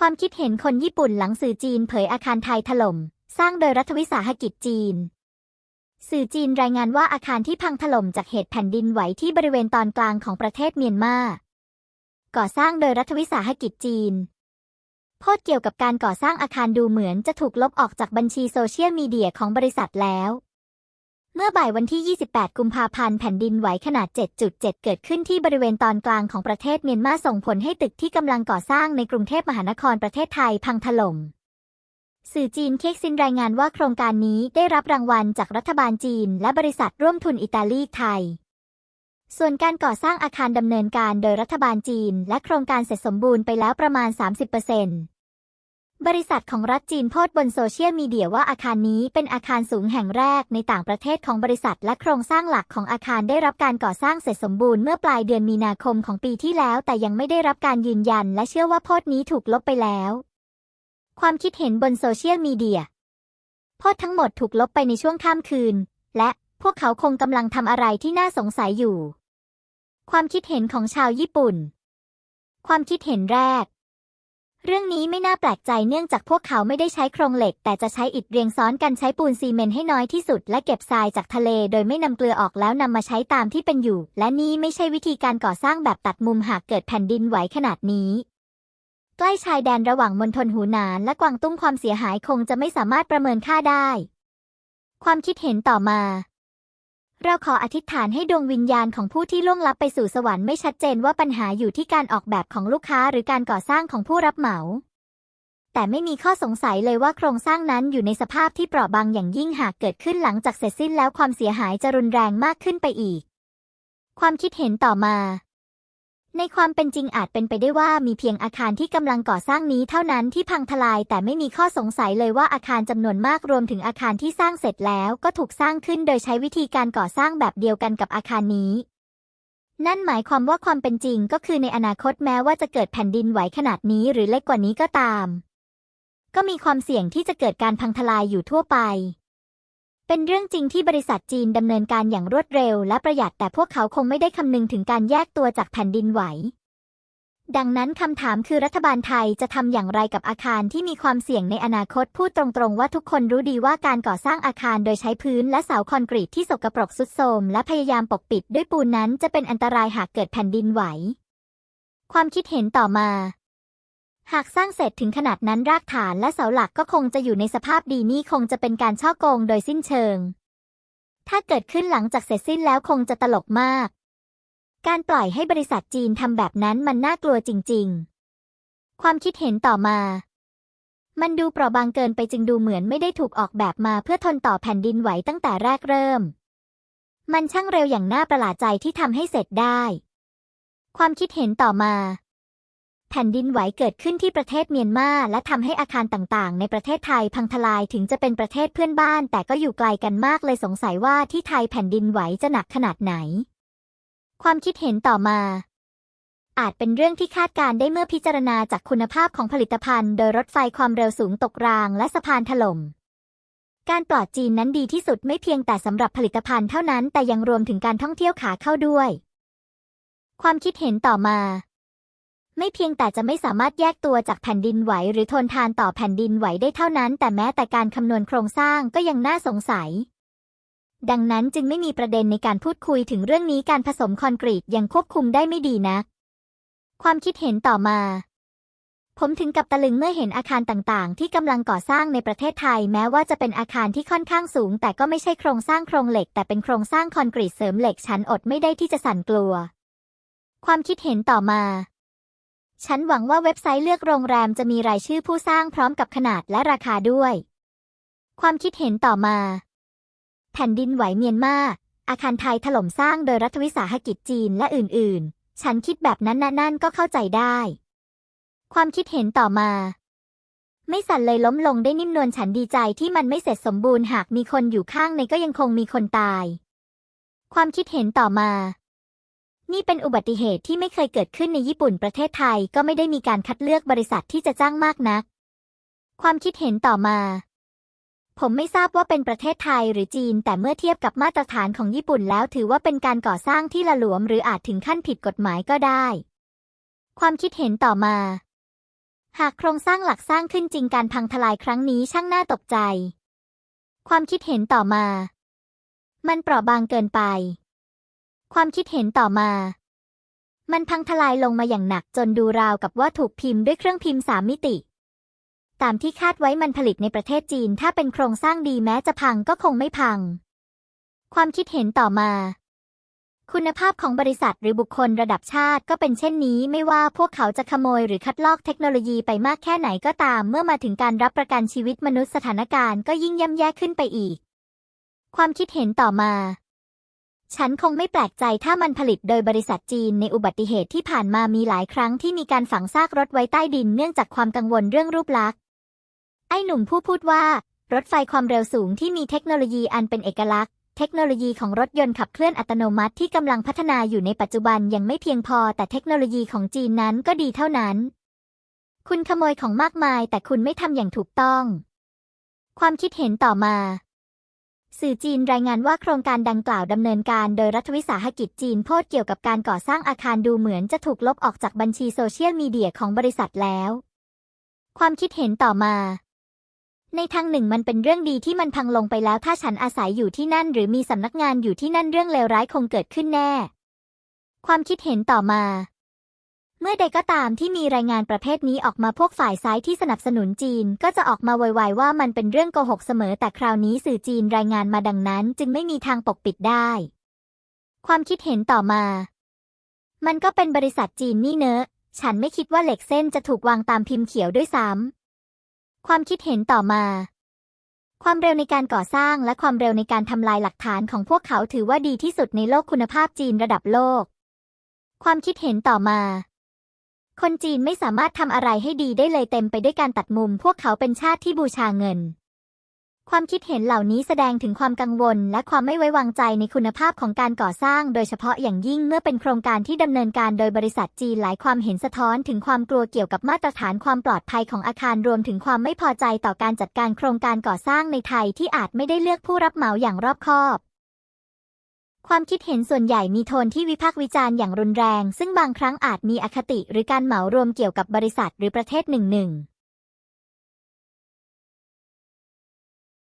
ความคิดเห็นคนญี่ปุ่นหลังสื่อจีนเผยอาคารไทยถล่ม สร้างโดยรัฐวิสาหกิจจีน สื่อจีนรายงานว่าอาคารที่พังถล่มจากเหตุแผ่นดินไหวที่บริเวณตอนกลางของประเทศเมียนมา ก่อสร้างโดยรัฐวิสาหกิจจีนโพสต์เกี่ยวกับการก่อสร้างอาคารดูเหมือนจะถูกลบออกจากบัญชีโซเชียลมีเดียของบริษัทแล้ว เมื่อบ่ายวันที่ 28 กุมภาพันธ์ แผ่นดินไหวขนาด 7.7 เกิดขึ้นที่บริเวณตอนกลางของประเทศเมียนมาส่งผลให้ตึกที่กำลังก่อสร้างในกรุงเทพมหานครประเทศไทยพังถล่ม สื่อจีนเคกซินรายงานว่าโครงการนี้ได้รับรางวัลจากรัฐบาลจีน และบริษัทร่วมทุนอิตาลีไทย ส่วนการก่อสร้างอาคารดำเนินการโดยรัฐบาลจีน และโครงการเสร็จสมบูรณ์ไปแล้วประมาณ 30% บริษัทของรัฐจีนโพสต์บนโซเชียลมีเดียว่าอาคารนี้เป็นอาคารสูงแห่งแรกในต่างประเทศของบริษัทและโครงสร้างหลักของอาคารได้รับการก่อสร้างเสร็จสมบูรณ์เมื่อปลายเดือนมีนาคมของปีที่แล้ว แต่ยังไม่ได้รับการยืนยัน และเชื่อว่าโพสต์นี้ถูกลบไปแล้ว ความคิดเห็นบนโซเชียลมีเดียโพสต์ทั้งหมดถูกลบไปในช่วงข้ามคืน และพวกเขาคงกำลังทำอะไรที่น่าสงสัยอยู่ ความคิดเห็นของชาวญี่ปุ่น ความคิดเห็นแรก เรื่องนี้ไม่น่าแปลกใจเนื่องจากพวกเขาไม่ได้ใช้โครงเหล็ก แต่จะใช้อิฐเรียงซ้อนกันใช้ปูนซีเมนต์ให้น้อยที่สุด และเก็บทรายจากทะเลโดยไม่นำเกลือออกแล้วนำมาใช้ตามที่เป็นอยู่ และนี่ไม่ใช่วิธีการก่อสร้างแบบตัดมุมหากเกิดแผ่นดินไหวขนาดนี้ ใกล้ชายแดนระหว่างมณฑลหูหนาน และกวางตุ้งความเสียหายคงจะไม่สามารถประเมินค่าได้ ความคิดเห็นต่อมา เราขออธิษฐานให้ดวงวิญญาณของผู้ที่ล่วงลับไปสู่สวรรค์ไม่ชัดเจนว่าปัญหาอยู่ที่การออกแบบของลูกค้าหรือการก่อสร้างของผู้รับเหมา แต่ไม่มีข้อสงสัยเลยว่าโครงสร้างนั้นอยู่ในสภาพที่เปราะบางอย่างยิ่งหากเกิดขึ้นหลังจากเสร็จสิ้นแล้วความเสียหายจะรุนแรงมากขึ้นไปอีก ความคิดเห็นต่อมา ในความเป็นจริงอาจเป็นไปได้ว่ามีเพียงอาคารที่กำลังก่อสร้างนี้เท่านั้นที่พังทลาย แต่ไม่มีข้อสงสัยเลยว่าอาคารจำนวนมากรวมถึงอาคารที่สร้างเสร็จแล้ว ก็ถูกสร้างขึ้นโดยใช้วิธีการก่อสร้างแบบเดียวกันกับอาคารนี้ นั่นหมายความว่าความเป็นจริงก็คือในอนาคตแม้ว่าจะเกิดแผ่นดินไหวขนาดนี้หรือเล็กกว่านี้ก็ตาม ก็มีความเสี่ยงที่จะเกิดการพังทลายอยู่ทั่วไป เป็นเรื่องจริงที่บริษัทจีนดำเนินการอย่างรวดเร็วและประหยัดแต่พวกเขาคงไม่ได้คำนึงถึงการแยกตัวจากแผ่นดินไหว ดังนั้นคำถามคือรัฐบาลไทยจะทำอย่างไรกับอาคารที่มีความเสี่ยงในอนาคตพูดตรงๆ ว่าทุกคนรู้ดีว่าการก่อสร้างอาคารโดยใช้พื้นและเสาคอนกรีตที่สกปรกทรุดโทมและพยายามปกปิดด้วยปูนนั้นจะเป็นอันตรายหากเกิดแผ่นดินไหว ความคิดเห็นต่อมา หากสร้างเสร็จถึงขนาดนั้นรากฐานและเสาหลักก็คงจะอยู่ในสภาพดีนี่คงจะเป็นการช่อโกงโดยสิ้นเชิง ถ้าเกิดขึ้นหลังจากเสร็จสิ้นแล้วคงจะตลกมาก การปล่อยให้บริษัทจีนทำแบบนั้นมันน่ากลัวจริง ๆ ความคิดเห็นต่อมา มันดูเปราะบางเกินไปจึงดูเหมือนไม่ได้ถูกออกแบบมาเพื่อทนต่อแผ่นดินไหวตั้งแต่แรกเริ่ม มันช่างเร็วอย่างน่าประหลาดใจที่ทำให้เสร็จได้ ความคิดเห็นต่อมา แผ่นดินไหวเกิดขึ้นที่ประเทศเมียนมาและทำให้อาคารต่างๆ ในประเทศไทยพังทลายถึงจะเป็นประเทศเพื่อนบ้าน แต่ก็อยู่ไกลกันมากเลยสงสัยว่าที่ไทยแผ่นดินไหวจะหนักขนาดไหน ความคิดเห็นต่อมา อาจเป็นเรื่องที่คาดการได้เมื่อพิจารณาจากคุณภาพของผลิตภัณฑ์ โดยรถไฟความเร็วสูงตกราง และสะพานถล่มการปลอดจีนนั้นดีที่สุดไม่เพียงแต่สำหรับผลิตภัณฑ์เท่านั้นแต่ยังรวมถึงการท่องเที่ยวขาเข้าด้วย ความคิดเห็นต่อมา ไม่เพียงแต่จะไม่สามารถแยกตัวจากแผ่นดินไหว หรือทนทานต่อแผ่นดินไหวได้เท่านั้น แต่แม้แต่การคำนวณโครงสร้างก็ยังน่าสงสัย ดังนั้นจึงไม่มีประเด็นในการพูดคุยถึงเรื่องนี้การผสมคอนกรีตยังควบคุมได้ไม่ดีนัก ความคิดเห็นต่อมา ผมถึงกับตะลึงเมื่อเห็นอาคารต่างๆ ที่กำลังก่อสร้างในประเทศไทย แม้ว่าจะเป็นอาคารที่ค่อนข้างสูง แต่ก็ไม่ใช่โครงสร้างโครงเหล็ก แต่เป็นโครงสร้างคอนกรีตเสริมเหล็กฉันอดไม่ได้ที่จะสั่นกลัว ความคิดเห็นต่อมา ฉันหวังว่าเว็บไซต์เลือกโรงแรมจะมีรายชื่อผู้สร้างพร้อมกับขนาดและราคาด้วย ความคิดเห็นต่อมา แผ่นดินไหวเมียนมา อาคารไทยถล่มสร้างโดยรัฐวิสาหกิจจีนและอื่นๆ ฉันคิดแบบนั้นนะนั่นก็เข้าใจได้ ความคิดเห็นต่อมา ไม่สั่นเลยล้มลงได้นิ่มนวลฉันดีใจที่มันไม่เสร็จสมบูรณ์หากมีคนอยู่ข้างในก็ยังคงมีคนตาย ความคิดเห็นต่อมา นี่เป็นอุบัติเหตุที่ไม่เคยเกิดขึ้นในญี่ปุ่นประเทศไทยก็ไม่ได้มีการคัดเลือกบริษัทที่จะจ้างมากนัก ความคิดเห็นต่อมา ผมไม่ทราบว่าเป็นประเทศไทยหรือจีน แต่เมื่อเทียบกับมาตรฐานของญี่ปุ่นแล้วถือว่าเป็นการก่อสร้างที่ละหลวม หรืออาจถึงขั้นผิดกฎหมายก็ได้ ความคิดเห็นต่อมา หากโครงสร้างหลักสร้างขึ้นจริงการพังทลายครั้งนี้ช่างน่าตกใจ ความคิดเห็นต่อมา มันเปราะบางเกินไป ความคิดเห็นต่อมา มันพังทลายลงมาอย่างหนักจนดูราวกับว่าถูกพิมพ์ด้วยเครื่องพิมพ์สามมิติ ตามที่คาดไว้มันผลิตในประเทศจีน ถ้าเป็นโครงสร้างดีแม้จะพังก็คงไม่พัง ความคิดเห็นต่อมา คุณภาพของบริษัทหรือบุคคลระดับชาติก็เป็นเช่นนี้ ไม่ว่าพวกเขาจะขโมยหรือคัดลอกเทคโนโลยีไปมากแค่ไหนก็ตาม เมื่อมาถึงการรับประกันชีวิตมนุษย์สถานการณ์ก็ยิ่งย่ำแย่ขึ้นไปอีก ความคิดเห็นต่อมา ฉันคงไม่แปลกใจถ้ามันผลิตโดยบริษัทจีนในอุบัติเหตุที่ผ่านมามีหลายครั้งที่มีการฝังซากรถไว้ใต้ดินเนื่องจากความกังวลเรื่องรูปลักษณ์ ไอ้หนุ่มผู้พูดว่า รถไฟความเร็วสูงที่มีเทคโนโลยีอันเป็นเอกลักษณ์ เทคโนโลยีของรถยนต์ขับเคลื่อนอัตโนมัติที่กำลังพัฒนาอยู่ในปัจจุบันยังไม่เพียงพอ แต่เทคโนโลยีของจีนนั้นก็ดีเท่านั้น คุณขโมยของมากมาย แต่คุณไม่ทำอย่างถูกต้อง ความคิดเห็นต่อมา สื่อจีนรายงานว่าโครงการดังกล่าวดำเนินการโดยรัฐวิสาหกิจจีนโพดเกี่ยวกับการก่อสร้างอาคารดูเหมือนจะถูกลบออกจากบัญชีโซเชียลมีเดียของบริษัทแล้ว ความคิดเห็นต่อมา ในทางหนึ่งมันเป็นเรื่องดีที่มันพังลงไปแล้วถ้าฉันอาศัยอยู่ที่นั่น หรือมีสำนักงานอยู่ที่นั่นเรื่องเลวร้ายคงเกิดขึ้นแน่ ความคิดเห็นต่อมา เมื่อใดก็ตามที่มีรายงานประเภทนี้ออกมาพวกฝ่ายซ้ายที่สนับสนุนจีน ก็จะออกมาไวๆว่ามันเป็นเรื่องโกหกเสมอ แต่คราวนี้สื่อจีนรายงานมาดังนั้น จึงไม่มีทางปกปิดได้ ความคิดเห็นต่อมา มันก็เป็นบริษัทจีนนี่เนอะ ฉันไม่คิดว่าเหล็กเส้นจะถูกวางตามพิมพ์เขียวด้วยซ้ำความคิดเห็นต่อมาความเร็วในการก่อสร้างและความเร็วในการทำลายหลักฐานของพวกเขาถือว่าดีที่สุดในโลกคุณภาพจีนระดับโลก ความคิดเห็นต่อมา คนจีนไม่สามารถทำอะไรให้ดีได้เลยเต็มไปด้วยการตัดมุม พวกเขาเป็นชาติที่บูชาเงิน ความคิดเห็นเหล่านี้แสดงถึงความกังวล และความไม่ไว้วางใจในคุณภาพของการก่อสร้าง โดยเฉพาะอย่างยิ่งเมื่อเป็นโครงการที่ดำเนินการโดยบริษัทจีนหลายความเห็นสะท้อนถึงความกลัวเกี่ยวกับมาตรฐานความปลอดภัยของอาคารรวมถึงความไม่พอใจต่อการจัดการโครงการก่อสร้างในไทยที่อาจไม่ได้เลือกผู้รับเหมาอย่างรอบคอบ ความคิดเห็นส่วนใหญ่มีโทนที่วิพากษ์วิจารณ์อย่างรุนแรง ซึ่งบางครั้งอาจมีอคติหรือการเหมารวมเกี่ยวกับบริษัทหรือประเทศหนึ่งหนึ่ง